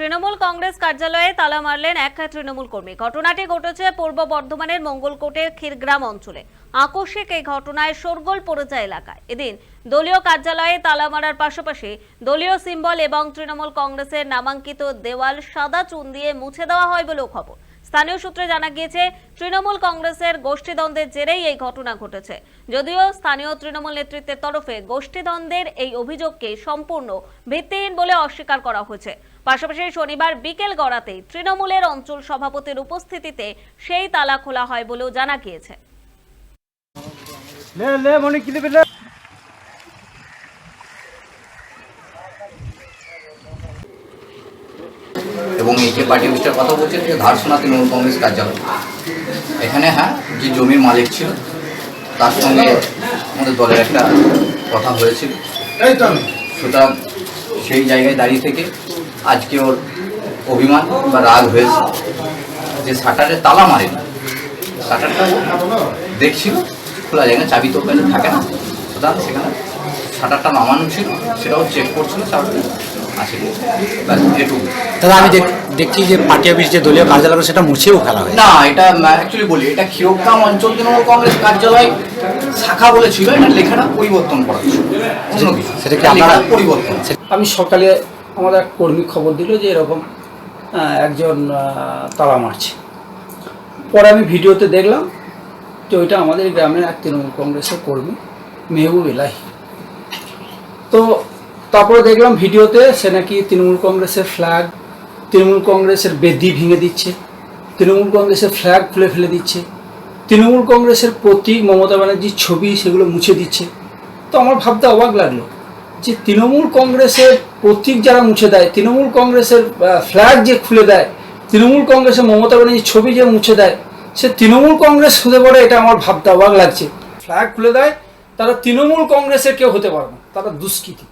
তৃণমূল কংগ্রেস কার্যালয়ে তালা মারলেন এক তৃণমূল কর্মী। ঘটনাটি ঘটেছে পূর্ব বর্ধমানের মঙ্গলকোটের ক্ষীরগ্রাম অঞ্চলে। আকস্মিক এই ঘটনায় শোরগোল পড়ে যায় এলাকায়। এদিন দলীয় কার্যালয়ে তালা মারার পাশাপাশি দলীয় সিম্বল এবং তৃণমূল কংগ্রেসের নামাঙ্কিত দেওয়াল সাদা চুন দিয়ে মুছে দেওয়া হয় বলেও খবর। স্থানীয় সূত্রে জানা গিয়েছে, তৃণমূল কংগ্রেসের গোষ্ঠীদ্বন্দ্বের জেরেই এই ঘটনা ঘটেছে। যদিও স্থানীয় তৃণমূল নেতৃত্বের তরফে গোষ্ঠীদ্বন্দ্বের এই অভিযোগকে সম্পূর্ণ ভিত্তিহীন বলে অস্বীকার করা হয়েছে। পাশাপাশি শনিবার বিকেল গড়াতে তৃণমূলের অঞ্চল সভাপতির উপস্থিতিতে সেই তালা খোলা হয় বলেও জানা গিয়েছে। লে লে মনে কি লে? এবং এই যে পার্টি অফিসটার কথা বলছেন যে ধারসোনা তৃণমূল কংগ্রেস কার্যালয়। এখানে হ্যাঁ যে জমির মালিক ছিল তার সঙ্গে আমাদের দলের একটা কথা হয়েছিল। সুতরাং সেই জায়গায় দাঁড়িয়ে থেকে আজকে ওর অভিমান বা রাগ হয়েছে যে শাটারের তালা মারেনি শাটারটা দেখছিল খোলা না চাবি তো ওখানে থাকে না। সুতরাং সেখানে শাটারটা নামানো ছিল সেটাও চেক করছিল চাবি আছে। ব্যাস এটুকু। দাদা আমি দেখ- দেখছি যে পার্টি অফিস যে দলীয় কার্যালয় সেটা মুছেও ফেলা না এটা অ্যাকচুয়ালি বলি এটা অঞ্চল তৃণমূল কংগ্রেস কার্যালয় শাখা বলেছিল এটা লেখাটা পরিবর্তন করা ছিল সেটা কি আপনারা- পরিবর্তন। আমি সকালে আমাদের এক কর্মী খবর দিল যে এরকম একজন তালা মারছে। পরে আমি ভিডিওতে দেখলাম যে ওইটা আমাদের গ্রামের এক তৃণমূল কংগ্রেসের কর্মী মেহবুব এলাহি। তো তারপরে দেখলাম ভিডিওতে সে নাকি তৃণমূল কংগ্রেসের ফ্ল্যাগ তৃণমূল কংগ্রেসের বেদি ভেঙে দিচ্ছে, তৃণমূল কংগ্রেসের ফ্ল্যাগ খুলে ফেলে দিচ্ছে, তৃণমূল কংগ্রেসের প্রতীক মমতা ব্যানার্জির ছবি সেগুলো মুছে দিচ্ছে। তো আমার ভাবতে অবাক লাগল যে তৃণমূল কংগ্রেসের প্রতীক যারা মুছে দেয়, তৃণমূল কংগ্রেসের ফ্ল্যাগ যে খুলে দেয়, তৃণমূল কংগ্রেসের মমতা ব্যানার্জির ছবি যে মুছে দেয়, সে তৃণমূল কংগ্রেস হতে পারে এটা আমার ভাবতে অবাক লাগছে। ফ্ল্যাগ খুলে দেয়, তারা তৃণমূল কংগ্রেসের কেউ হতে পারবে তারা দুষ্কৃতী।